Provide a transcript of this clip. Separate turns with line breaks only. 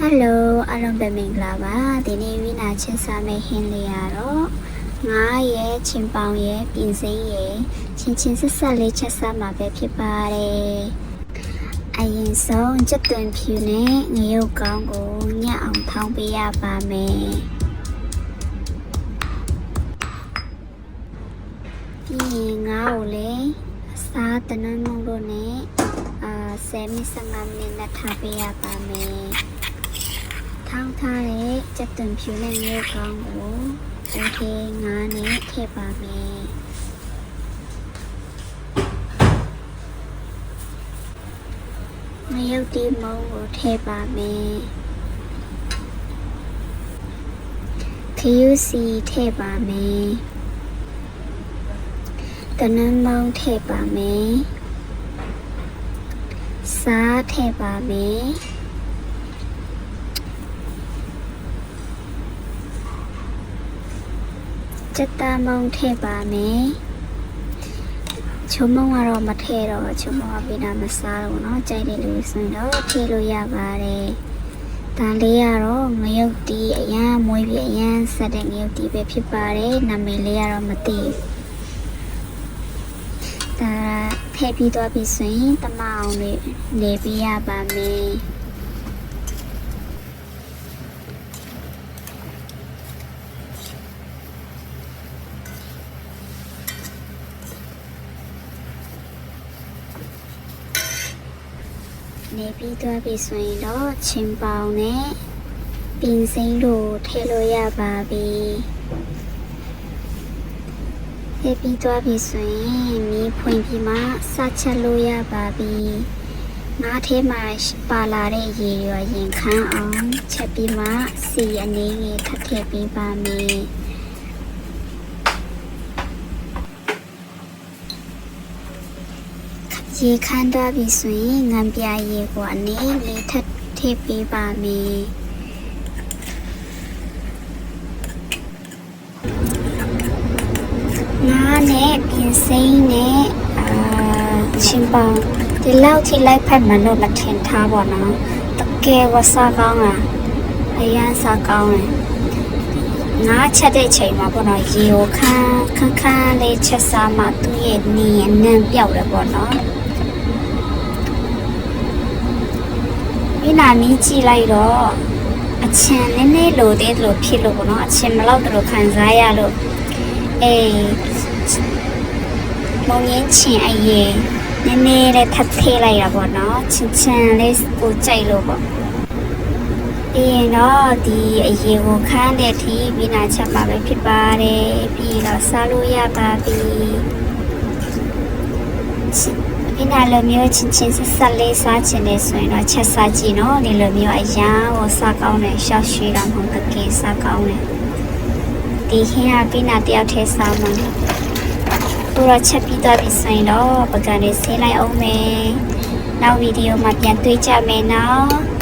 ဟယ်လိုအားလုံးပဲမင်္ဂလာပါဒီနေ့ဝိနာချင်းစားမယ့်ဟင်းလေးရတော့ငါးရဲ့ချင်းပေါင်ရဲ့ပြင်စိမ့်ရဲ့ချင်းချင်းဆက်ဆက်လေးချက်စားမှာပဲဖြစ်ပါတယ်အရင်ဆုံးချက်သွင်းဖြူနဲ့ငရုတ်ကောင်းကိုညက်အောင်ထောင်းပေးရပါမယ်ပြီးရင်ငါ့ကိုလည်းအစားတနန်းမုံတို့နဲ့အာ10မိနစ်15မိနစ်နဲ့ထားပေးရပါမယ် ထောင်းထားတဲ့ကြက်သွန်ဖြူနဲ့ငရုတ်ကောင်းကိုအိုထေးငါးနဲ့ထည့်ပါမယ်ငရုတ်တီမုံကိုထည့်ပါမယ်ခယူစီထည့်ပါမယ်တနန်းမုံထည့်ပါမယ်စားထည့်ပါမယ် စက်သားမုံထည့်ပါမယ်ချုံမုံကတော့မထည့်တော့ချုံမုံကပြတာမစားတော့ဘူးเนาะကြိုက်တယ်လို့ဆိုရင်တော့ထည့်လို့ရပါတယ်ဒါလေးကတော့ငရုတ်တီအရန်မွေးပြအရန်ဆက်တဲ့ငရုတ်တီပဲဖြစ်ပါတယ်နာမည်လေးကတော့မသိဘူးဒါထည့်ပြီးတော့ပြီဆိုရင်တမအောင်လေးနေပြရပါမယ် နေပြီးသွားပြီဆိုရင်တော့ချင်းပေါင်နဲ့ပင်စိမ်းတို့ထည့်လို့ရပါပြီထည့်ပြီးသွားပြီဆိုရင်မီးဖွင့်ပြီးမှစချက်လို့ရပါပြီငါးထဲမှာပါလာတဲ့ရေရွရင်ခမ်းအောင်ချက်ပြီးမှစီအနေငယ်ထပ်ထည့်ပေးပါမယ် ရေခမ်းသွားပြီဆိုရင်ငံပြရေကိုအနေလေးထပ်ထည့်ပေးပါမယ်ငါးနဲ့ပြင်စိမ်းနဲ့အာချင်းပေါင်ဒီလောက်ထိလိုက်ဖက်မလို့မထင်ထားပါတော့တကယ်ဝစားကောင်းလားအရန်စားကောင်းတယ်ငါချက်တဲ့ချိန်မှာပေါ့နော်ရေကိုခန်းခန်းခန်းလေးချက်စားမှသူ့ရဲ့နီအနံ့ပြောက်တယ်ပေါ့နော် ဒီနာမီးကြည့်လိုက်တော့အချင်နည်းနည်းလိုသေးတယ်လို့ဖြစ်လို့ပေါ့နော်အချင်မလောက်တယ်လို့ခံစားရလို့အေးမုံငင်းချင်အရေးနည်းနည်းလေးထပ်ထည့်လိုက်တာပေါ့နော်ချင်ချင်လေးကိုကြိုက်လို့ပေါ့ပြီးရင်တော့ဒီအရေးကိုခန်းတဲ့အထိပြီးနာချက်မှာပဲဖြစ်ပါတယ်ပြီးတော့စားလို့ရပါပြီ ဒီနာလိုမျိုးချင်းချင်းဆက်ဆက်လေးစားချင်နေဆိုရင်တော့ချက်စားကြည့်နော်ဒီလိုမျိုးအရာကိုစားကောင်းတယ်ရှောက်ရွှေတာမဟုတ်တကယ်စားကောင်းတယ်ဒီခင်းကပြနာတယောက်ထဲစားမှာသူတော့ချက်ပြီးတော့ပြီဆိုရင်တော့ပကံလေးဆေးလိုက်အောင်မယ်နောက်ဗီဒီယိုမှာပြန်တွေ့ကြမယ်နော်